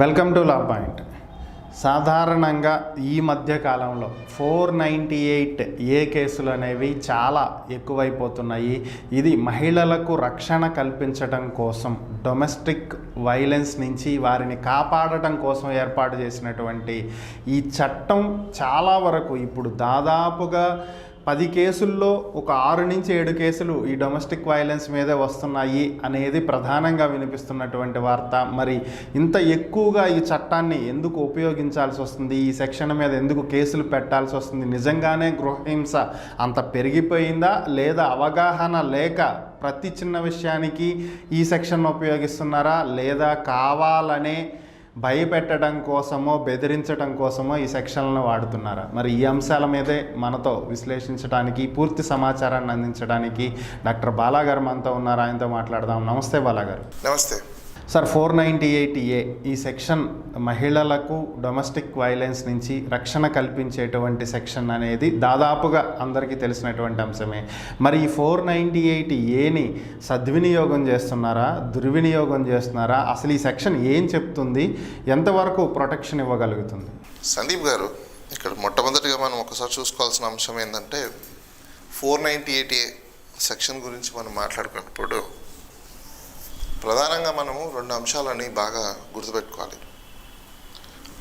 Welcome to law point సాధారణంగా ఈ మధ్య కాలంలో ఫోర్ నైంటీ ఎయిట్ ఏ కేసులు అనేవి చాలా ఎక్కువైపోతున్నాయి. ఇది మహిళలకు రక్షణ కల్పించడం కోసం డొమెస్టిక్ వైలెన్స్ నుంచి వారిని కాపాడటం కోసం ఏర్పాటు చేసినటువంటి ఈ చట్టం చాలా వరకు ఇప్పుడు దాదాపుగా పది కేసుల్లో ఒక ఆరు నుంచి ఏడు కేసులు ఈ డొమెస్టిక్ వైలెన్స్ మీదే వస్తున్నాయి అనేది ప్రధానంగా వినిపిస్తున్నటువంటి వార్త. మరి ఇంత ఎక్కువగా ఈ చట్టాన్ని ఎందుకు ఉపయోగించాల్సి వస్తుంది? ఈ సెక్షన్ మీద ఎందుకు కేసులు పెట్టాల్సి వస్తుంది? నిజంగానే గృహహింస అంత పెరిగిపోయిందా? లేదా అవగాహన లేక ప్రతి చిన్న విషయానికి ఈ సెక్షన్ ఉపయోగిస్తున్నారా? లేదా కావాలనే భయపెట్టడం కోసమో బెదిరించడం కోసమో ఈ సెక్షన్లను వాడుతున్నారా? మరి ఈ అంశాల మీదే మనతో విశ్లేషించడానికి పూర్తి సమాచారాన్ని అందించడానికి డాక్టర్ బాలాగారు మనతో ఉన్నారు. ఆయనతో మాట్లాడదాం. నమస్తే బాలాగారు. నమస్తే. Sir four ninety eight A ఈ సెక్షన్ మహిళలకు డొమెస్టిక్ వైలెన్స్ నుంచి రక్షణ కల్పించేటువంటి సెక్షన్ అనేది దాదాపుగా అందరికీ తెలిసినటువంటి అంశమే. మరి ఈ ఫోర్ నైంటీ ఎయిట్ ఏని సద్వినియోగం చేస్తున్నారా? దుర్వినియోగం చేస్తున్నారా? అసలు ఈ సెక్షన్ ఏం చెప్తుంది? ఎంతవరకు ప్రొటెక్షన్ ఇవ్వగలుగుతుంది? సందీప్ గారు ఇక్కడ మొట్టమొదటిగా మనం ఒకసారి చూసుకోవాల్సిన అంశం ఏంటంటే four ninety eight A section గురించి మనం మాట్లాడుకున్నప్పుడు ప్రధానంగా మనము రెండు అంశాలని బాగా గుర్తుపెట్టుకోవాలి.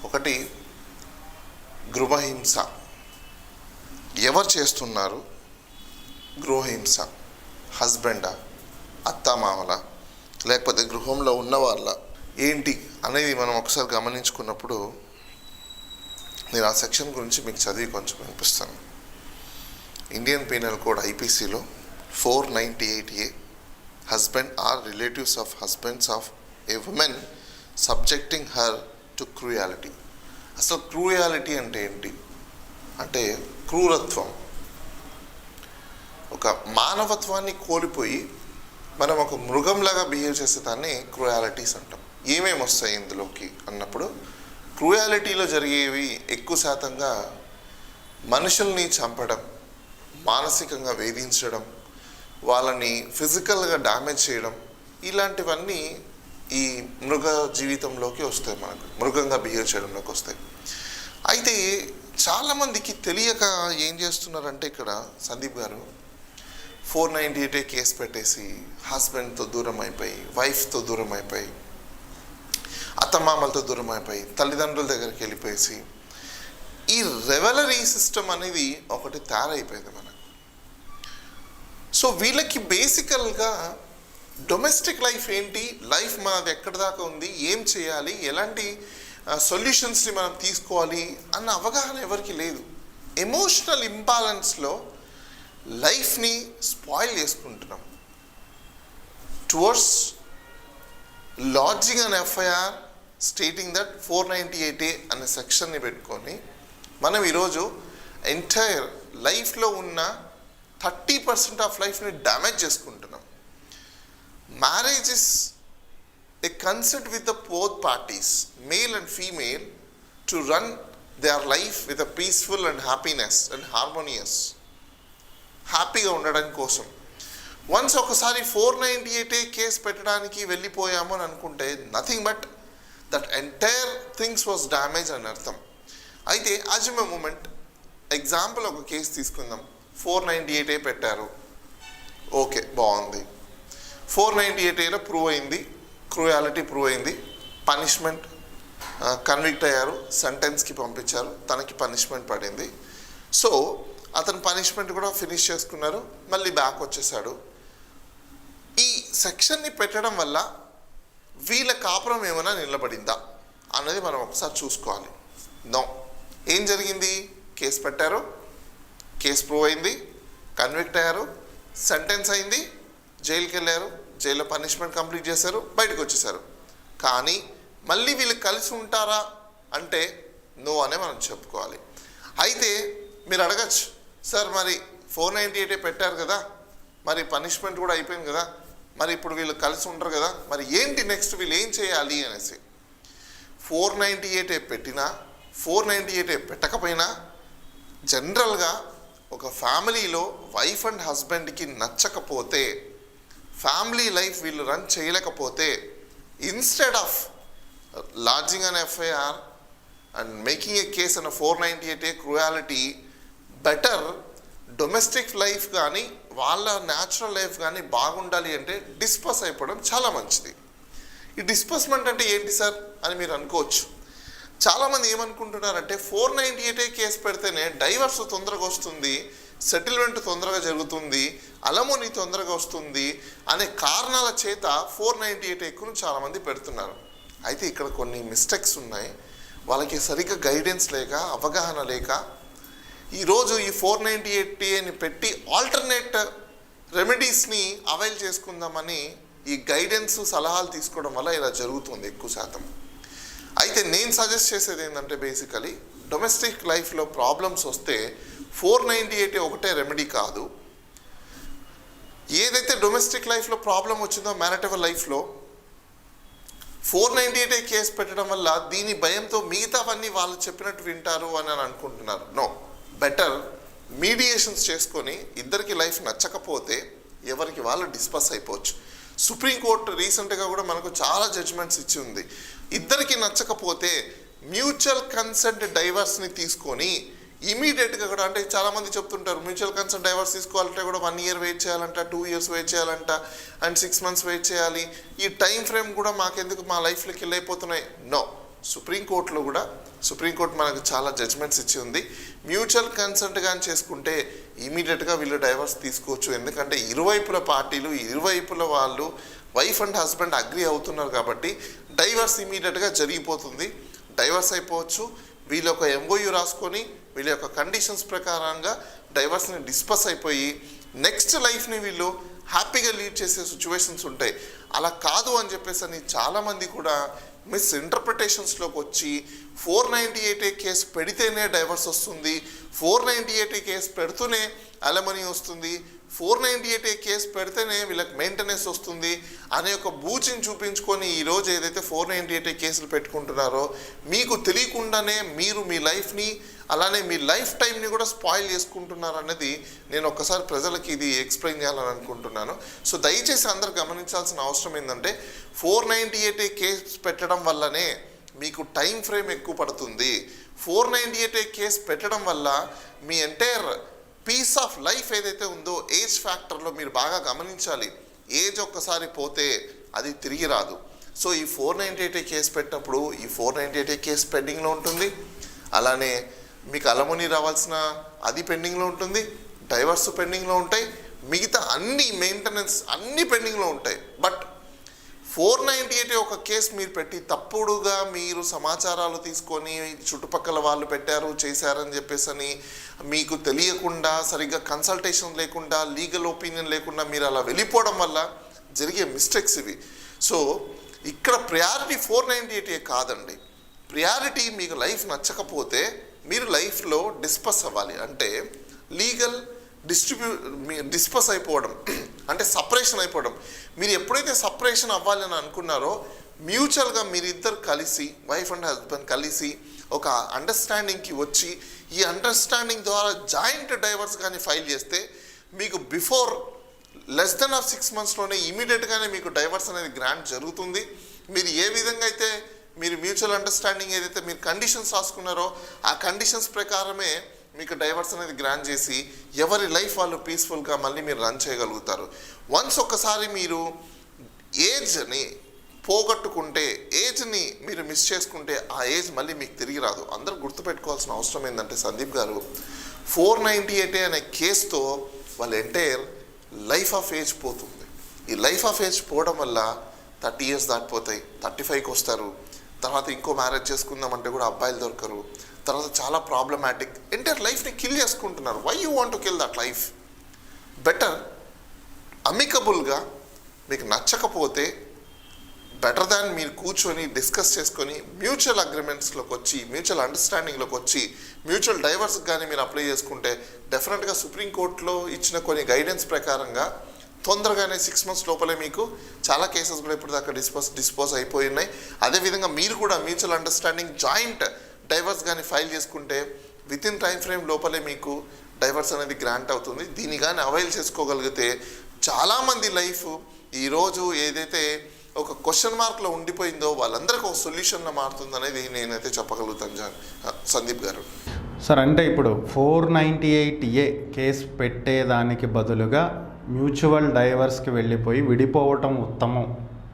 ఒకటి గృహహింస. ఎవరు చేస్తున్నారు? గృహహింస. హస్బెండా? అత్తామామల లేకపోతే గృహంలో ఉన్న వాళ్ళ ఏంటి? అనేది మనం ఒకసారి గమనించుకున్నప్పుడు నేను ఆ సెక్షన్ గురించి మీకు చదివి కొంచెం వినిపిస్తాను. Indian penal code ఐపీసీలో four ninety eight A husband or relatives of husbands of a women subjecting her to cruelty అసలు క్రూయాలిటీ అంటే ఏంటి? అంటే క్రూరత్వం. ఒక మానవత్వాన్ని కోల్పోయి మనం ఒక మృగంలాగా బిహేవ్ చేసే దాన్ని క్రూయాలిటీస్ అంటాం. ఏమేమి వస్తాయి ఇందులోకి అన్నప్పుడు క్రూయాలిటీలో జరిగేవి ఎక్కువ శాతంగా మనుషుల్ని చంపడం మానసికంగా వేధించడం వాళ్ళని ఫిజికల్గా డ్యామేజ్ చేయడం ఇలాంటివన్నీ ఈ మృగ జీవితంలోకి వస్తాయి మనకు మృగంగా బిహేవ్ చేయడంలోకి వస్తాయి. అయితే చాలామందికి తెలియక ఏం చేస్తున్నారంటే ఇక్కడ సందీప్ గారు ఫోర్ నైంటీ ఎయిటే కేసు పెట్టేసి హస్బెండ్తో దూరం అయిపోయి వైఫ్తో దూరం అయిపోయి అత్తమామలతో దూరం అయిపోయి తల్లిదండ్రుల దగ్గరికి వెళ్ళిపోయేసి ఈ రెవలరీ సిస్టమ్ అనేది ఒకటి తయారైపోయింది మనకి. సో వీళ్ళకి బేసికల్గా డొమెస్టిక్ లైఫ్ ఏంటి? లైఫ్ మనది ఎక్కడి దాకా ఉంది? ఏం చేయాలి? ఎలాంటి సొల్యూషన్స్ని మనం తీసుకోవాలి? అన్న అవగాహన ఎవరికి లేదు. ఎమోషనల్ ఇంబాలెన్స్లో లైఫ్ని స్పాయిల్ చేసుకుంటున్నాం. Towards lodging an FIR stating that four ninety eight A అనే సెక్షన్ని పెట్టుకొని మనం ఈరోజు ఎంటైర్ లైఫ్లో ఉన్న థర్టీ పర్సెంట్ ఆఫ్ లైఫ్ని డ్యామేజ్ చేసుకుంటున్నాం. Marriage is a concert with the both parties male and female to run their life with a peaceful and happiness and harmonious హ్యాపీగా ఉండడం కోసం. వన్స్ ఒకసారి ఫోర్ నైంటీ ఎయిట్ కేసు పెట్టడానికి వెళ్ళిపోయాము అని అనుకుంటే nothing but that entire things was damage అని అర్థం. అయితే యాజ్ మూమెంట్ ఎగ్జాంపుల్ ఒక కేసు తీసుకుందాం. ఫోర్ నైంటీ ఎయిట్ ఏ పెట్టారు. ఓకే బాగుంది. ఫోర్ నైంటీ ఎయిట్ ఏలో ప్రూవ్ అయింది క్రూయాలిటీ ప్రూవ్ అయింది. పనిష్మెంట్ కన్విక్ట్ అయ్యారు సెంటెన్స్కి పంపించారు తనకి పనిష్మెంట్ పడింది. సో అతను పనిష్మెంట్ కూడా ఫినిష్ చేసుకున్నారు మళ్ళీ బ్యాక్ వచ్చేసాడు. ఈ సెక్షన్ని పెట్టడం వల్ల వీళ్ళ కాపురం ఏమైనా నిలబడిందా అన్నది మనం ఒకసారి చూసుకోవాలి. నో ఏం జరిగింది? కేసు పెట్టారు. కేసు ప్రూవ్ అయింది కన్విక్ట్ అయ్యారు సెంటెన్స్ అయింది జైలుకి వెళ్ళారు జైల్లో పనిష్మెంట్ కంప్లీట్ చేశారు బయటకు వచ్చేసారు. కానీ మళ్ళీ వీళ్ళు కలిసి ఉంటారా అంటే నో అనే మనం చెప్పుకోవాలి. అయితే మీరు అడగచ్చు సార్ మరి ఫోర్ నైంటీ ఎయిటే పెట్టారు కదా? మరి పనిష్మెంట్ కూడా అయిపోయింది కదా? మరి ఇప్పుడు వీళ్ళు కలిసి ఉంటారు కదా? మరి ఏంటి నెక్స్ట్ వీళ్ళు ఏం చేయాలి? అనేసి. ఫోర్ నైంటీ ఎయిటే పెట్టినా ఫోర్ నైంటీ ఎయిటే పెట్టకపోయినా జనరల్గా ఒక ఫ్యామిలీలో వైఫ్ అండ్ హస్బెండ్కి నచ్చకపోతే ఫ్యామిలీ లైఫ్ వీళ్ళు రన్ చేయలేకపోతే instead of lodging and FIR and making a case అన్న four ninety eight A cruelty better domestic life కానీ వాళ్ళ న్యాచురల్ లైఫ్ కానీ బాగుండాలి అంటే డిస్పస్ అయిపోవడం చాలా మంచిది. ఈ డిస్పస్మెంట్ అంటే ఏంటి సార్ అని మీరు అనుకోవచ్చు. చాలామంది ఏమనుకుంటున్నారంటే ఫోర్ నైంటీ ఎయిటే కేసు పెడితేనే డైవర్స్ తొందరగా వస్తుంది సెటిల్మెంట్ తొందరగా జరుగుతుంది అలమోని తొందరగా వస్తుంది అనే కారణాల చేత ఫోర్ నైంటీ ఎయిట్ ఎక్కువ చాలామంది పెడుతున్నారు. అయితే ఇక్కడ కొన్ని మిస్టేక్స్ ఉన్నాయి. వాళ్ళకి సరిగ్గా గైడెన్స్ లేక అవగాహన లేక ఈరోజు ఈ ఫోర్ నైంటీ ఎయిట్ అని పెట్టి ఆల్టర్నేట్ రెమెడీస్ని అవైల్ చేసుకుందామని ఈ గైడెన్స్ సలహాలు తీసుకోవడం వల్ల ఇలా జరుగుతుంది ఎక్కువ శాతం. అయితే నేను సజెస్ట్ చేసేది ఏంటంటే బేసికలీ డొమెస్టిక్ లైఫ్లో ప్రాబ్లమ్స్ వస్తే ఫోర్ నైంటీ ఎయిట్ ఒకటే రెమెడీ కాదు. ఏదైతే డొమెస్టిక్ లైఫ్లో ప్రాబ్లం వచ్చిందో మ్యారిటబుల్ లైఫ్లో ఫోర్ నైంటీ ఎయిట్ కేసు పెట్టడం వల్ల దీని భయంతో మిగతావన్నీ వాళ్ళు చెప్పినట్టు వింటారు అని అని అనుకుంటున్నారు. నో బెటర్ మీడియేషన్స్ చేసుకొని ఇద్దరికి లైఫ్ నచ్చకపోతే ఎవరికి వాళ్ళు డిస్పస్ అయిపోవచ్చు. సుప్రీంకోర్టు రీసెంట్గా కూడా మనకు చాలా జడ్జిమెంట్స్ ఇచ్చి ఉంది. ఇద్దరికి నచ్చకపోతే మ్యూచువల్ కన్సెంట్ డైవర్స్ని తీసుకొని ఇమీడియట్గా కూడా అంటే చాలామంది చెప్తుంటారు మ్యూచువల్ కన్సెంట్ డైవర్స్ తీసుకోవాలంటే కూడా వన్ ఇయర్ వెయిట్ చేయాలంట టూ ఇయర్స్ వెయిట్ చేయాలంట అండ్ సిక్స్ మంత్స్ వెయిట్ చేయాలి. ఈ టైం ఫ్రేమ్ కూడా మాకెందుకు మా లైఫ్లోకి వెళ్ళైపోతున్నాయి నో. సుప్రీంకోర్టులో కూడా సుప్రీంకోర్టు మనకు చాలా జడ్జ్మెంట్స్ ఇచ్చి ఉంది. మ్యూచువల్ కన్సెంట్ కానీ చేసుకుంటే ఇమీడియట్గా వీళ్ళు డైవర్స్ తీసుకోవచ్చు. ఎందుకంటే ఇరువైపుల పార్టీలు ఇరువైపుల వాళ్ళు వైఫ్ అండ్ హస్బెండ్ అగ్రి అవుతున్నారు కాబట్టి డైవర్స్ ఇమీడియట్గా జరిగిపోతుంది. డైవర్స్ అయిపోవచ్చు. వీళ్ళ యొక్క ఎంఓయూ రాసుకొని వీళ్ళ యొక్క కండిషన్స్ ప్రకారంగా డైవర్స్ని డిస్పస్ అయిపోయి నెక్స్ట్ లైఫ్ని వీళ్ళు హ్యాపీగా లీడ్ చేసే సిచ్యువేషన్స్ ఉంటాయి. అలా కాదు అని చెప్పేసి అని చాలామంది కూడా మిస్ ఇంటర్ప్రిటేషన్స్లోకి వచ్చి ఫోర్ నైంటీ ఎయిట్ కేసు పెడితేనే డైవర్స్ వస్తుంది ఫోర్ నైంటీ ఎయిట్ కేసు పెడుతూనే అలమనీ వస్తుంది ఫోర్ నైంటీ ఎయిట్ కేసు పెడితేనే వీళ్ళకి మెయింటెనెన్స్ వస్తుంది అనే ఒక బూచిని చూపించుకొని ఈరోజు ఏదైతే ఫోర్ నైంటీ ఎయిట్ కేసులు పెట్టుకుంటున్నారో మీకు తెలియకుండానే మీరు మీ లైఫ్ని అలానే మీ లైఫ్ టైంని కూడా స్పాయిల్ చేసుకుంటున్నారు అనేది నేను ఒక్కసారి ప్రజలకి ఇది ఎక్స్ప్లెయిన్ చేయాలని అనుకుంటున్నాను. సో దయచేసి అందరు గమనించాల్సిన అవసరం ఏంటంటే ఫోర్ నైంటీ ఎయిట్ కేసు పెట్టడం వల్లనే మీకు టైం ఫ్రేమ్ ఎక్కువ పడుతుంది. ఫోర్ నైంటీ ఎయిట్ కేసు పెట్టడం వల్ల మీ ఎంటైర్ పీస్ ఆఫ్ లైఫ్ ఏదైతే ఉందో ఏజ్ ఫ్యాక్టర్లో మీరు బాగా గమనించాలి. ఏజ్ ఒక్కసారి పోతే అది తిరిగి రాదు. సో ఈ ఫోర్ నైంటీ ఎయిట్ కేసు పెట్టినప్పుడు ఈ ఫోర్ నైంటీ ఎయిట్ కేసు పెండింగ్లో ఉంటుంది. అలానే మీకు అలముని రావాల్సిన అది పెండింగ్లో ఉంటుంది డైవర్స్ పెండింగ్లో ఉంటాయి మిగతా అన్ని మెయింటెనెన్స్ అన్ని పెండింగ్లో ఉంటాయి. బట్ ఫోర్ నైంటీ ఎయిట్ ఒక కేసు మీరు పెట్టి తప్పుడుగా మీరు సమాచారాలు తీసుకొని చుట్టుపక్కల వాళ్ళు పెట్టారు చేశారని చెప్పేసి అని మీకు తెలియకుండా సరిగ్గా కన్సల్టేషన్ లేకుండా లీగల్ ఒపీనియన్ లేకుండా మీరు అలా వెళ్ళిపోవడం వల్ల జరిగే మిస్టేక్స్ ఇవి. సో ఇక్కడ ప్రయారిటీ ఫోర్ నైంటీ ఎయిట్ కాదండి. ప్రయారిటీ మీకు లైఫ్ నచ్చకపోతే మీరు లైఫ్లో డిస్పస్ అవ్వాలి. అంటే లీగల్ డిస్ట్రిబ్యూ డిస్పస్ అయిపోవడం అంటే సపరేషన్ అయిపోవడం. మీరు ఎప్పుడైతే సపరేషన్ అవ్వాలి అని అనుకున్నారో మ్యూచువల్గా మీరిద్దరు కలిసి వైఫ్ అండ్ హస్బెండ్ కలిసి ఒక అండర్స్టాండింగ్కి వచ్చి ఈ అండర్స్టాండింగ్ ద్వారా జాయింట్ డైవర్స్ కానీ ఫైల్ చేస్తే మీకు before less then of six మంత్స్లోనే ఇమీడియట్గానే మీకు డైవర్స్ అనేది గ్రాంట్ జరుగుతుంది. మీరు ఏ విధంగా అయితే మీరు మ్యూచువల్ అండర్స్టాండింగ్ ఏదైతే మీరు కండిషన్స్ రాసుకున్నారో ఆ కండిషన్స్ ప్రకారమే మీకు డైవర్స్ అనేది గ్రాంట్ చేసి ఎవరి లైఫ్ వాళ్ళు పీస్ఫుల్గా మళ్ళీ మీరు రన్ చేయగలుగుతారు. వన్స్ ఒక్కసారి మీరు ఏజ్ని పోగొట్టుకుంటే ఏజ్ని మీరు మిస్ చేసుకుంటే ఆ ఏజ్ మళ్ళీ మీకు తిరిగి రాదు. అందరూ గుర్తుపెట్టుకోవాల్సిన అవసరం ఏంటంటే సందీప్ గారు ఫోర్ నైంటీ ఎయిట్ అనే కేసుతో వాళ్ళ ఎంటైర్ లైఫ్ ఆఫ్ ఏజ్ పోతుంది. ఈ లైఫ్ ఆఫ్ ఏజ్ పోవడం వల్ల థర్టీ ఇయర్స్ దాటిపోతాయి. థర్టీ ఫైవ్కి వస్తారు. తర్వాత ఇంకో మ్యారేజ్ చేసుకుందామంటే కూడా అబ్బాయిలు దొరకరు. తర్వాత చాలా ప్రాబ్లమాటిక్ ఎంటైర్ లైఫ్ని కిల్ చేసుకుంటున్నారు. Why you want to kill that life better అమికబుల్గా మీకు నచ్చకపోతే బెటర్ దాన్ మీరు కూర్చొని డిస్కస్ చేసుకొని మ్యూచువల్ అగ్రిమెంట్స్లోకి వచ్చి మ్యూచువల్ అండర్స్టాండింగ్లోకి వచ్చి మ్యూచువల్ డైవర్స్ కానీ మీరు అప్లై చేసుకుంటే డెఫినెట్గా సుప్రీంకోర్టులో ఇచ్చిన కొన్ని గైడెన్స్ ప్రకారంగా తొందరగానే సిక్స్ మంత్స్ లోపలే మీకు చాలా కేసెస్ కూడా ఇప్పుడు దాకా డిస్పోజ్ డిస్పోజ్ అయిపోయి ఉన్నాయి. అదేవిధంగా మీరు కూడా మ్యూచువల్ అండర్స్టాండింగ్ జాయింట్ డైవర్స్ కానీ ఫైల్ చేసుకుంటే విత్ ఇన్ టైం ఫ్రేమ్ లోపలే మీకు డైవర్స్ అనేది గ్రాంట్ అవుతుంది. దీన్ని కానీ అవైల్ చేసుకోగలిగితే చాలామంది లైఫ్ ఈరోజు ఏదైతే ఒక క్వశ్చన్ మార్క్లో ఉండిపోయిందో వాళ్ళందరికీ ఒక సొల్యూషన్లో మారుతుంది అనేది నేనైతే చెప్పగలుగుతాను జాన్ సందీప్ గారు. సార్ అంటే ఇప్పుడు four ninety eight A case పెట్టేదానికి బదులుగా మ్యూచువల్ డైవర్స్కి వెళ్ళిపోయి విడిపోవటం ఉత్తమం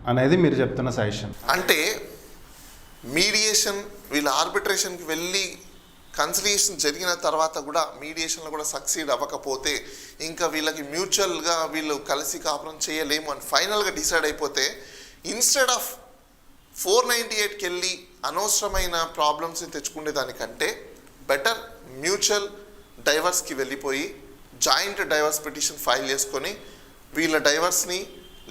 అనేది మీరు చెప్తున్న సజెషన్. అంటే మీడియేషన్ వీళ్ళు ఆర్బిట్రేషన్కి వెళ్ళి కన్సిలియేషన్ జరిగిన తర్వాత కూడా మీడియేషన్లో కూడా సక్సీడ్ అవ్వకపోతే ఇంకా వీళ్ళకి మ్యూచువల్గా వీళ్ళు కలిసి కాపురం చేయలేము అని ఫైనల్గా డిసైడ్ అయిపోతే ఇన్స్టెడ్ ఆఫ్ ఫోర్ నైంటీ ఎయిట్కి వెళ్ళి అనవసరమైన ప్రాబ్లమ్స్ని తెచ్చుకునే దానికంటే బెటర్ మ్యూచువల్ డైవర్స్కి వెళ్ళిపోయి జాయింట్ డైవర్స్ పిటిషన్ ఫైల్ చేసుకొని వీళ్ళ డైవర్స్ని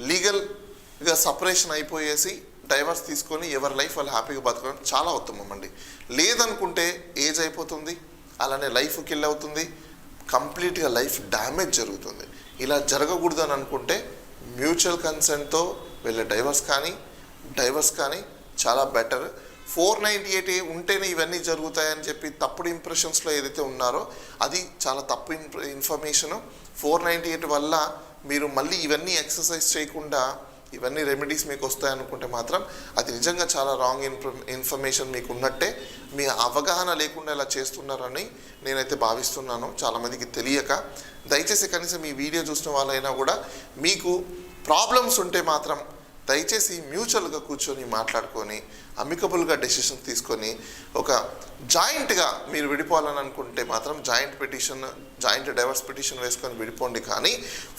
లీగల్గా సపరేషన్ అయిపోయేసి డైవర్స్ తీసుకొని ఎవరి లైఫ్ వాళ్ళు హ్యాపీగా బతకడం చాలా ఉత్తమం అండి. లేదనుకుంటే ఏజ్ అయిపోతుంది అలానే లైఫ్ కిల్ అవుతుంది కంప్లీట్గా లైఫ్ డ్యామేజ్ జరుగుతుంది. ఇలా జరగకూడదు అని అనుకుంటే మ్యూచువల్ కన్సెంట్తో వెళ్ళే డైవర్స్ కానీ డైవర్స్ కానీ చాలా బెటర్. ఫోర్ నైంటీ ఎయిట్ ఉంటేనే ఇవన్నీ జరుగుతాయని చెప్పి తప్పుడు ఇంప్రెషన్స్లో ఏదైతే ఉన్నారో అది చాలా తప్పు ఇన్ఫ- ఇన్ఫర్మేషను ఫోర్ నైంటీ ఎయిట్ వల్ల మీరు మళ్ళీ ఇవన్నీ ఎక్సర్సైజ్ చేయకుండా ఇవన్నీ రెమెడీస్ మీకు వస్తాయనుకుంటే మాత్రం అది నిజంగా చాలా రాంగ్ ఇన్ఫ ఇన్ఫర్మేషన్ మీకు ఉన్నట్టే. మీ అవగాహన లేకుండా ఇలా చేస్తున్నారని నేనైతే భావిస్తున్నాను. చాలామందికి తెలియక. దయచేసి కనీసం ఈ వీడియో చూసిన వాళ్ళైనా కూడా మీకు ప్రాబ్లమ్స్ ఉంటే మాత్రం దయచేసి మ్యూచువల్గా కూర్చొని మాట్లాడుకొని అమికబుల్గా డెసిషన్ తీసుకొని ఒక జాయింట్గా మీరు విడిపోవాలని అనుకుంటే మాత్రం joint petition joint divorce petition వేసుకొని విడిపోండి. కానీ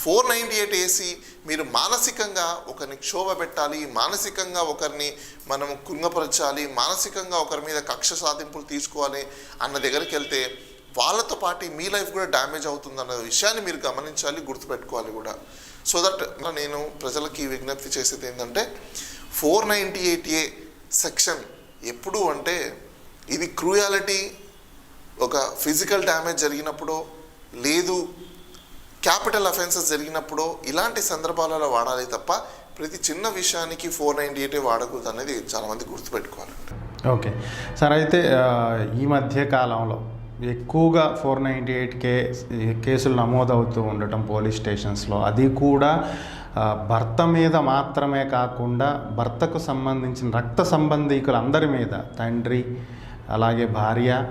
ఫోర్ నైంటీ ఎయిట్ ఏసీ మీరు మానసికంగా ఒకరిని క్షోభ పెట్టాలి మానసికంగా ఒకరిని మనం కుంగపరచాలి మానసికంగా ఒకరి మీద కక్ష సాధింపులు తీసుకోవాలి అన్న దగ్గరికి వెళ్తే వాళ్ళతో పాటు మీ లైఫ్ కూడా డ్యామేజ్ అవుతుంది అన్న విషయాన్ని మీరు గమనించాలి గుర్తుపెట్టుకోవాలి కూడా. సో దట్ నేను ప్రజలకి విజ్ఞప్తి చేసేది ఏంటంటే four ninety eight A section ఎప్పుడు అంటే ఇది క్రూయాలిటీ ఒక ఫిజికల్ డ్యామేజ్ జరిగినప్పుడో లేదు క్యాపిటల్ అఫెన్సెస్ జరిగినప్పుడో ఇలాంటి సందర్భాలలో వాడాలి తప్ప ప్రతి చిన్న విషయానికి ఫోర్ నైంటీ ఎయిట్ వాడకూడదు అనేది చాలామంది గుర్తుపెట్టుకోవాలి. ఓకే సార్ అయితే ఈ మధ్య కాలంలో ఎక్కువగా ఫోర్ నైంటీ ఎయిట్ కే కేసులు నమోదవుతూ ఉండటం పోలీస్ స్టేషన్స్లో. అది కూడా భర్త మీద మాత్రమే కాకుండా భర్తకు సంబంధించిన రక్త సంబంధీకులందరి మీద తండ్రి అలాగే భార్య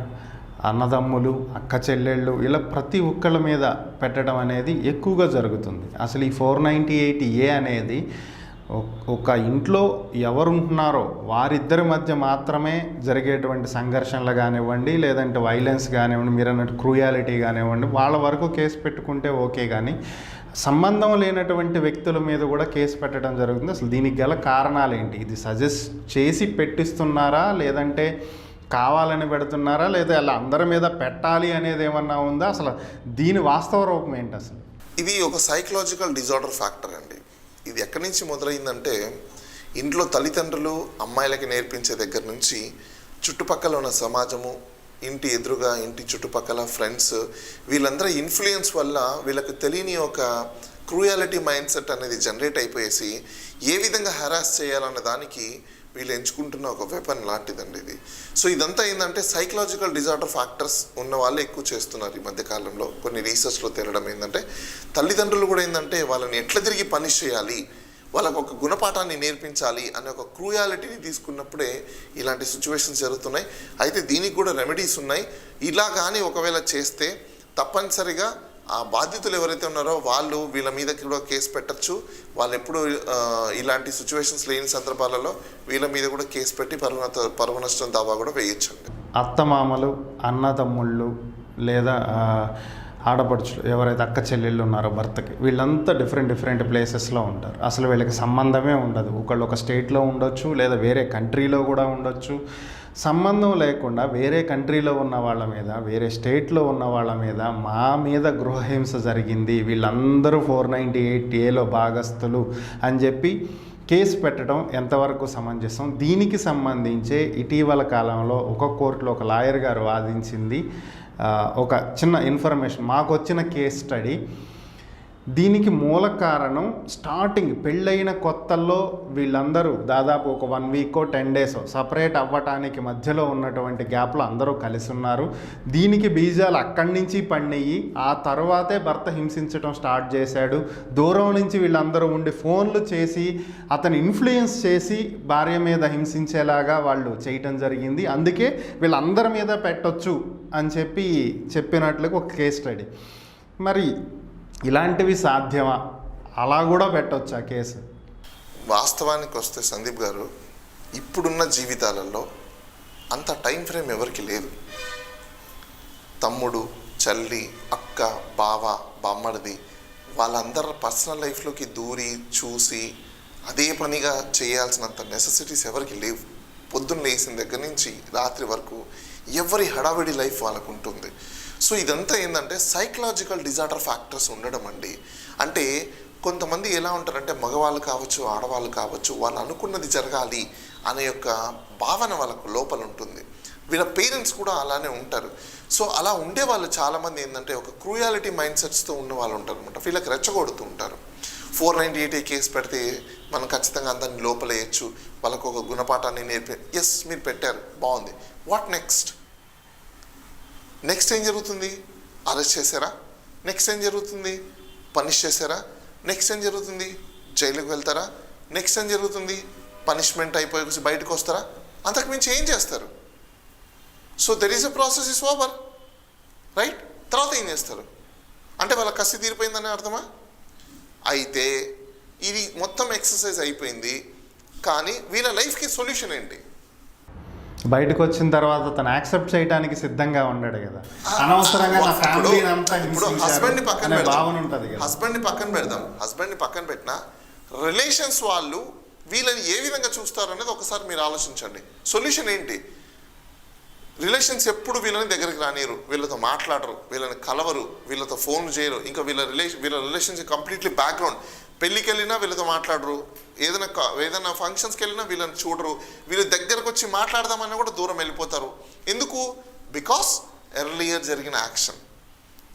అన్నదమ్ములు అక్క చెల్లెళ్ళు ఇలా ప్రతి ఒక్కళ్ళ మీద పెట్టడం అనేది ఎక్కువగా జరుగుతుంది. అసలు ఈ ఫోర్ నైంటీ ఎయిట్ ఏ అనేది ఒక్- ఒక ఇంట్లో ఎవరు ఉంటున్నారో వారిద్దరి మధ్య మాత్రమే జరిగేటువంటి సంఘర్షణలు కానివ్వండి లేదంటే వైలెన్స్ కానివ్వండి మీరు అన్నట్టు క్రూయాలిటీ కానివ్వండి వాళ్ళ వరకు కేసు పెట్టుకుంటే ఓకే కానీ సంబంధం లేనటువంటి వ్యక్తుల మీద కూడా కేసు పెట్టడం జరుగుతుంది. అసలు దీనికి గల కారణాలు ఏంటి? ఇది సజెస్ట్ చేసి పెట్టిస్తున్నారా? లేదంటే కావాలని పెడుతున్నారా? లేదా అలా అందరి మీద పెట్టాలి అనేది ఏమన్నా ఉందా? అసలు దీని వాస్తవ రూపం ఏంటి అసలు? ఇది ఒక సైకలాజికల్ డిజార్డర్ ఫ్యాక్టర్ అండి. ఇది ఎక్కడి నుంచి మొదలైందంటే ఇంట్లో తల్లిదండ్రులు అమ్మాయిలకి నేర్పించే దగ్గర నుంచి చుట్టుపక్కల ఉన్న సమాజము ఇంటి ఎదురుగా ఇంటి చుట్టుపక్కల ఫ్రెండ్స్ వీళ్ళందరి ఇన్ఫ్లుయెన్స్ వల్ల వీళ్ళకు తెలియని ఒక క్రూయాలిటీ మైండ్ సెట్ అనేది జనరేట్ అయిపోయేసి ఏ విధంగా హెరాస్ చేయాలన్న దానికి వీళ్ళు ఎంచుకుంటున్న ఒక వెపన్ లాంటిదండి ఇది. సో ఇదంతా ఏంటంటే సైకలాజికల్ డిజార్డర్ ఫ్యాక్టర్స్ ఉన్న వాళ్ళే ఎక్కువ చేస్తున్నారు ఈ మధ్యకాలంలో కొన్ని రీసెర్చ్లో తేలడం ఏంటంటే తల్లిదండ్రులు కూడా ఏంటంటే వాళ్ళని ఎట్లా తిరిగి పనిష్ చేయాలి? వాళ్ళకు ఒక గుణపాఠాన్ని నేర్పించాలి అనే ఒక క్రూయాలిటీని తీసుకున్నప్పుడే ఇలాంటి సిచ్యువేషన్స్ జరుగుతున్నాయి. అయితే దీనికి కూడా రెమెడీస్ ఉన్నాయి. ఇలా కానీ ఒకవేళ చేస్తే తప్పనిసరిగా ఆ బాధితులు ఎవరైతే ఉన్నారో వాళ్ళు వీళ్ళ మీద కూడా కేసు పెట్టచ్చు. వాళ్ళు ఎప్పుడు ఇలాంటి సిచ్యువేషన్స్ లేని సందర్భాలలో వీళ్ళ మీద కూడా కేసు పెట్టి పరువు నష్ట- పరువు నష్టం దావా కూడా వేయచ్చండి. అత్తమామలు అన్నదమ్ముళ్ళు లేదా ఆడపడుచులు ఎవరైతే అక్క చెల్లెళ్ళు ఉన్నారో భర్తకి వీళ్ళంతా డిఫరెంట్ డిఫరెంట్ ప్లేసెస్లో ఉంటారు. అసలు వీళ్ళకి సంబంధమే ఉండదు. ఒకళ్ళు ఒక స్టేట్లో ఉండొచ్చు లేదా వేరే కంట్రీలో కూడా ఉండొచ్చు. సంబంధం లేకుండా వేరే కంట్రీలో ఉన్న వాళ్ళ మీద వేరే స్టేట్లో ఉన్న వాళ్ళ మీద మా మీద గృహహింస జరిగింది. వీళ్ళందరూ ఫోర్ నైంటీ ఎయిట్ ఏలో భాగస్థులు అని చెప్పి కేసు పెట్టడం ఎంతవరకు సమంజసం? దీనికి సంబంధించే ఇటీవల కాలంలో ఒక కోర్టులో ఒక లాయర్ గారు వాదించింది. ఒక చిన్న ఇన్ఫర్మేషన్ మాకు వచ్చిన కేస్ స్టడీ దీనికి మూల కారణం స్టార్టింగ్ పెళ్ళైన కొత్తల్లో వీళ్ళందరూ దాదాపు ఒక వన్ వీకో టెన్ డేస్ సపరేట్ అవ్వటానికి మధ్యలో ఉన్నటువంటి గ్యాప్లో అందరూ కలిసి ఉన్నారు. దీనికి బీజాలు అక్కడి నుంచి పండియి ఆ తర్వాతే భర్త హింసించడం స్టార్ట్ చేశాడు. దూరం నుంచి వీళ్ళందరూ ఉండి ఫోన్లు చేసి అతను ఇన్ఫ్లుయెన్స్ చేసి భార్య మీద హింసించేలాగా వాళ్ళు చేయటం జరిగింది. అందుకే వీళ్ళందరి మీద పెట్టొచ్చు అని చెప్పి చెప్పినట్లుగా ఒక కేస్ స్టడీ మరి ఇలాంటివి సాధ్యమా? అలా కూడా పెట్టవచ్చు ఆ కేసు? వాస్తవానికి వస్తే సందీప్ గారు ఇప్పుడున్న జీవితాలలో అంత టైం ఫ్రేమ్ ఎవరికి లేదు. తమ్ముడు చల్లి అక్క బావ బామ్మడిది వాళ్ళందరి పర్సనల్ లైఫ్లోకి దూరి చూసి అదే పనిగా చేయాల్సినంత నెససిటీస్ ఎవరికి లేవు. పొద్దున్న వేసిన దగ్గర నుంచి రాత్రి వరకు ఎవరి హడావిడి లైఫ్ వాళ్ళకు ఉంటుంది. సో ఇదంతా ఏంటంటే సైకలాజికల్ డిజార్డర్ ఫ్యాక్టర్స్ ఉండడం అండి. అంటే కొంతమంది ఎలా ఉంటారంటే మగవాళ్ళు కావచ్చు ఆడవాళ్ళు కావచ్చు వాళ్ళు అనుకున్నది జరగాలి అనే యొక్క భావన వాళ్ళకు లోపల ఉంటుంది. వీళ్ళ పేరెంట్స్ కూడా అలానే ఉంటారు. సో అలా ఉండే వాళ్ళు చాలామంది ఏంటంటే ఒక క్రూయాలిటీ మైండ్ సెట్స్తో ఉన్న వాళ్ళు ఉంటారు అనమాట వీళ్ళకి రెచ్చగొడుతూ ఉంటారు. ఫోర్ నైంటీ ఎయిట్ కేసు పెడితే మనం ఖచ్చితంగా అందరిని లోపలేయచ్చు. వాళ్ళకు ఒక గుణపాఠాన్ని నేర్పి ఎస్ మీరు పెట్టారు బాగుంది. వాట్ నెక్స్ట్ నెక్స్ట్ ఏం జరుగుతుంది? అరెస్ట్ చేశారా? నెక్స్ట్ ఏం జరుగుతుంది? పనిష్ చేశారా? నెక్స్ట్ ఏం జరుగుతుంది? జైలుకు వెళ్తారా? నెక్స్ట్ ఏం జరుగుతుంది? పనిష్మెంట్ అయిపోయి బయటకు వస్తారా? అంతకు మించి ఏం చేస్తారు? So there is a process is over right తర్వాత ఏం చేస్తారు? అంటే వాళ్ళ కసి తీరిపోయిందని అర్థమా? అయితే ఇది మొత్తం ఎక్సర్సైజ్ అయిపోయింది. కానీ వీళ్ళ లైఫ్కి సొల్యూషన్ ఏంటి? బయటకు వచ్చిన తర్వాత తను యాక్సెప్ట్ చేయడానికి సిద్ధంగా ఉన్నాడు కదా. అనవసరంగా నా ఫ్యామిలీ అంతా ఇప్పుడు హస్బెండ్ని పక్కన భావన ఉంటుంది కదా. హస్బెండ్ని పక్కన పెడదాం. హస్బెండ్ని పక్కన పెట్టినా రిలేషన్స్ వాళ్ళు వీళ్ళని ఏ విధంగా చూస్తారు అనేది ఒకసారి మీరు ఆలోచించండి. సొల్యూషన్ ఏంటి? రిలేషన్స్ ఎప్పుడు వీళ్ళని దగ్గరికి రానియరు. వీళ్ళతో మాట్లాడరు వీళ్ళని కలవరు వీళ్ళతో ఫోన్ చేయరు. ఇంకా వీళ్ళ రిలేషన్ వీళ్ళ రిలేషన్స్ కంప్లీట్లీ బ్యాక్గ్రౌండ్. పెళ్ళికి వెళ్ళినా వీళ్ళతో మాట్లాడరు. ఏదైనా ఏదైనా ఫంక్షన్స్కి వెళ్ళినా వీళ్ళని చూడరు. వీళ్ళ దగ్గరకు వచ్చి మాట్లాడదామన్నా కూడా దూరం వెళ్ళిపోతారు. ఎందుకు? బికాస్ ఎర్లియర్ జరిగిన యాక్షన్.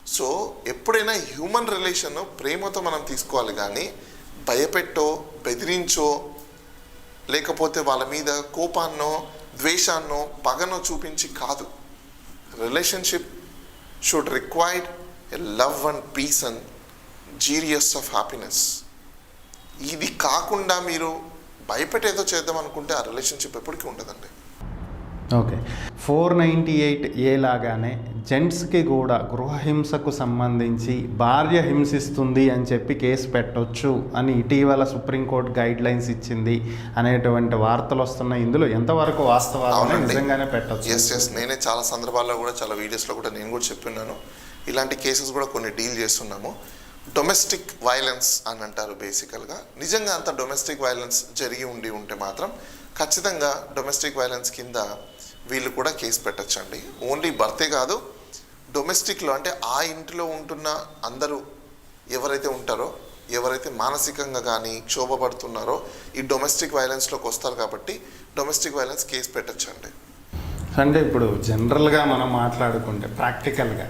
సో ఎప్పుడైనా హ్యూమన్ రిలేషన్ ప్రేమతో మనం తీసుకోవాలి కానీ భయపెట్టో బెదిరించో లేకపోతే వాళ్ళ మీద కోపాన్నో ద్వేషాన్నో పగనో చూపించి కాదు. Relationship should require a love and peace and serious of happiness ఇది కాకుండా మీరు భయపెట్టేదో చేద్దాం అనుకుంటే ఆ రిలేషన్షిప్ ఎప్పటికీ ఉండదండి. Okay. Four ninety eight A లాగానే జెంట్స్కి కూడా గృహహింసకు సంబంధించి భార్య హింసిస్తుంది అని చెప్పి కేసు పెట్టొచ్చు అని ఇటీవల సుప్రీంకోర్టు గైడ్ లైన్స్ ఇచ్చింది అనేటువంటి వార్తలు వస్తున్నాయి. ఇందులో ఎంతవరకు వాస్తవాలు. నిజంగానే పెట్టొచ్చు. ఎస్ ఎస్ నేనే చాలా సందర్భాల్లో కూడా చాలా వీడియోస్లో కూడా నేను కూడా చెప్పున్నాను. ఇలాంటి కేసెస్ కూడా కొన్ని డీల్ చేస్తున్నాము. డొమెస్టిక్ వైలెన్స్ అని అంటారు బేసికల్గా. నిజంగా అంత డొమెస్టిక్ వైలెన్స్ జరిగి ఉండి ఉంటే మాత్రం ఖచ్చితంగా డొమెస్టిక్ వైలెన్స్ కింద వీళ్ళు కూడా కేసు పెట్టచ్చండి. ఓన్లీ భర్తే కాదు డొమెస్టిక్లో అంటే ఆ ఇంటిలో ఉంటున్న అందరూ ఎవరైతే ఉంటారో ఎవరైతే మానసికంగా కానీ క్షోభపడుతున్నారో ఈ డొమెస్టిక్ వైలెన్స్లోకి వస్తారు కాబట్టి డొమెస్టిక్ వైలెన్స్ కేసు పెట్టచ్చండి. అంటే ఇప్పుడు జనరల్గా మనం మాట్లాడుకుంటే ప్రాక్టికల్గా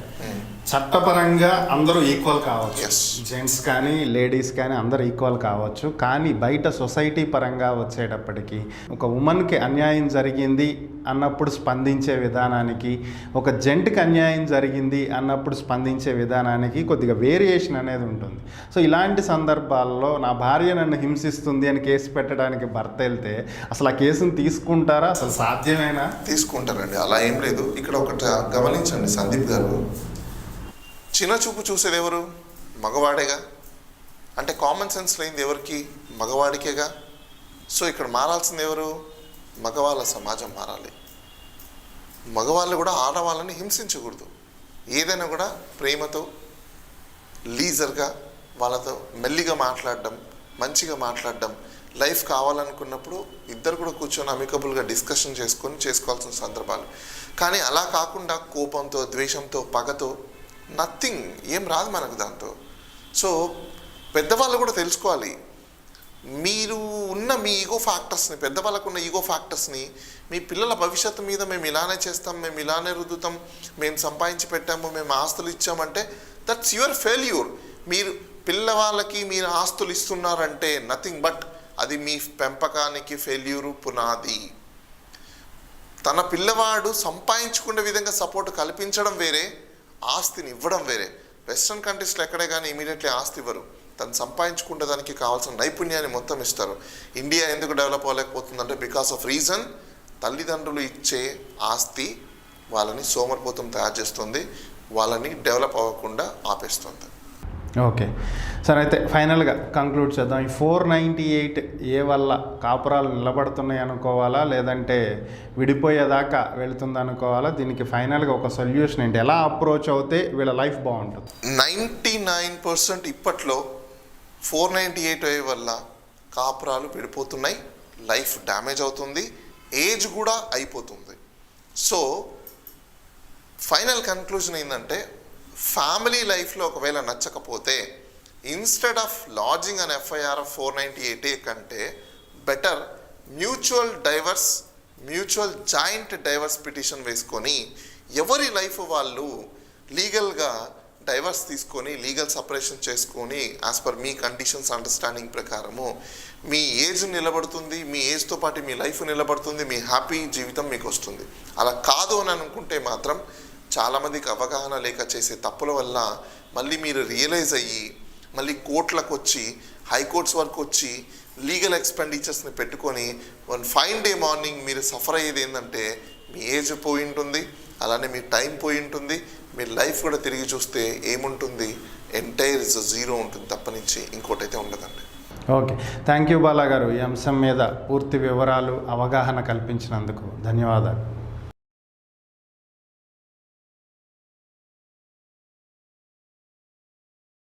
చట్టపరంగా అందరూ ఈక్వల్ కావచ్చు. జెంట్స్ కానీ లేడీస్ కానీ అందరూ ఈక్వల్ కావచ్చు. కానీ బయట సొసైటీ పరంగా వచ్చేటప్పటికి ఒక ఉమెన్కి అన్యాయం జరిగింది అన్నప్పుడు స్పందించే విధానానికి ఒక జెంట్కి అన్యాయం జరిగింది అన్నప్పుడు స్పందించే విధానానికి కొద్దిగా వేరియేషన్ అనేది ఉంటుంది. సో ఇలాంటి సందర్భాల్లో నా భార్య నన్ను హింసిస్తుంది అని కేసు పెట్టడానికి భర్త వెళ్తే అసలు ఆ కేసును తీసుకుంటారా? అసలు సాధ్యమేనా? తీసుకుంటారండి. అలా ఏం లేదు. ఇక్కడ ఒకటి గమనించండి సందీప్ గారు. చిన్న చూపు చూసేది ఎవరు మగవాడేగా? అంటే కామన్ సెన్స్ లేనిది ఎవరికి? మగవాడికేగా? సో ఇక్కడ మారాల్సింది ఎవరు మగవాళ్ళ సమాజం మారాలి. మగవాళ్ళు కూడా ఆడవాళ్ళని హింసించకూడదు. ఏదైనా కూడా ప్రేమతో లీజర్గా వాళ్ళతో మెల్లిగా మాట్లాడడం మంచిగా మాట్లాడడం లైఫ్ కావాలనుకున్నప్పుడు ఇద్దరు కూడా కూర్చొని అమికబుల్గా డిస్కషన్ చేసుకొని చేసుకోవాల్సిన సందర్భాలు. కానీ అలా కాకుండా కోపంతో ద్వేషంతో పగతో నథింగ్ ఏం రాదు మనకు దాంతో. సో పెద్దవాళ్ళు కూడా తెలుసుకోవాలి. మీరు ఉన్న మీ ఈగో ఫ్యాక్టర్స్ని పెద్దవాళ్ళకు ఉన్న ఈగో ఫ్యాక్టర్స్ని మీ పిల్లల భవిష్యత్తు మీద మేము ఇలానే చేస్తాం మేము ఇలానే రుద్దుతాం మేము సంపాదించి పెట్టాము మేము ఆస్తులు ఇచ్చామంటే దట్స్ యువర్ ఫెయిల్యూర్ మీరు పిల్లవాళ్ళకి మీరు ఆస్తులు ఇస్తున్నారంటే నథింగ్ బట్ అది మీ పెంపకానికి ఫెయిల్యూరు పునాది. తన పిల్లవాడు సంపాదించుకునే విధంగా సపోర్ట్ కల్పించడం వేరే ఆస్తిని ఇవ్వడం వేరే. వెస్ట్రన్ కంట్రీస్లో ఎక్కడే కానీ ఇమీడియట్లీ ఆస్తి ఇవ్వరు. తను సంపాదించుకుంటే దానికి కావాల్సిన నైపుణ్యాన్ని మొత్తం ఇస్తారు. ఇండియా ఎందుకు డెవలప్ అవ్వలేకపోతుందంటే బికాస్ ఆఫ్ రీజన్ తల్లిదండ్రులు ఇచ్చే ఆస్తి వాళ్ళని సోమరిపోతం తయారు చేస్తుంది. వాళ్ళని డెవలప్ అవ్వకుండా ఆపేస్తుంది. ఓకే సరే అయితే ఫైనల్గా కంక్లూడ్ చేద్దాం. ఈ ఫోర్ నైంటీ ఎయిట్ ఏ వల్ల కాపురాలు నిలబడుతున్నాయి అనుకోవాలా? లేదంటే విడిపోయేదాకా వెళుతుంది అనుకోవాలా? దీనికి ఫైనల్గా ఒక సొల్యూషన్ ఏంటి? ఎలా అప్రోచ్ అవుతే వీళ్ళ లైఫ్ బాగుంటుంది? నైంటీ నైన్ పర్సెంట్ ఇప్పట్లో ఫోర్ నైంటీ ఎయిట్ వల్ల కాపురాలు విడిపోతున్నాయి లైఫ్ డ్యామేజ్ అవుతుంది ఏజ్ కూడా అయిపోతుంది. సో ఫైనల్ కన్క్లూజన్ ఏంటంటే ఫ్యామిలీ లైఫ్లో ఒకవేళ నచ్చకపోతే instead of lodging and FIR four ninety eight A కంటే better mutual divorce mutual joint divorce petition వేసుకొని ఎవరి లైఫ్ వాళ్ళు లీగల్గా డైవర్స్ తీసుకొని లీగల్ సపరేషన్ చేసుకొని యాజ్ పర్ మీ కండిషన్స్ అండర్స్టాండింగ్ ప్రకారము మీ ఏజ్ నిలబడుతుంది మీ ఏజ్తో పాటు మీ లైఫ్ నిలబడుతుంది మీ హ్యాపీ జీవితం మీకు వస్తుంది. అలా కాదు అని అనుకుంటే మాత్రం చాలామందికి అవగాహన లేక చేసే తప్పుల వల్ల మళ్ళీ మీరు రియలైజ్ అయ్యి మళ్ళీ కోర్టులకు వచ్చి హైకోర్ట్స్ వరకు వచ్చి లీగల్ ఎక్స్పెండిచర్స్ని పెట్టుకొని వన్ ఫైన్ డే మార్నింగ్ మీరు సఫర్ అయ్యేది ఏంటంటే మీ ఏజ్ పోయి ఉంటుంది అలానే మీ టైం పోయి ఉంటుంది మీ లైఫ్ కూడా తిరిగి చూస్తే ఏముంటుంది ఎంటైర్ ఇస్ జీరో ఉంటుంది తప్పనించి ఇంకోటైతే ఉండదండి. ఓకే. థ్యాంక్ యూ బాలా గారు ఈ అంశం మీద పూర్తి వివరాలు అవగాహన కల్పించినందుకు ధన్యవాదాలు.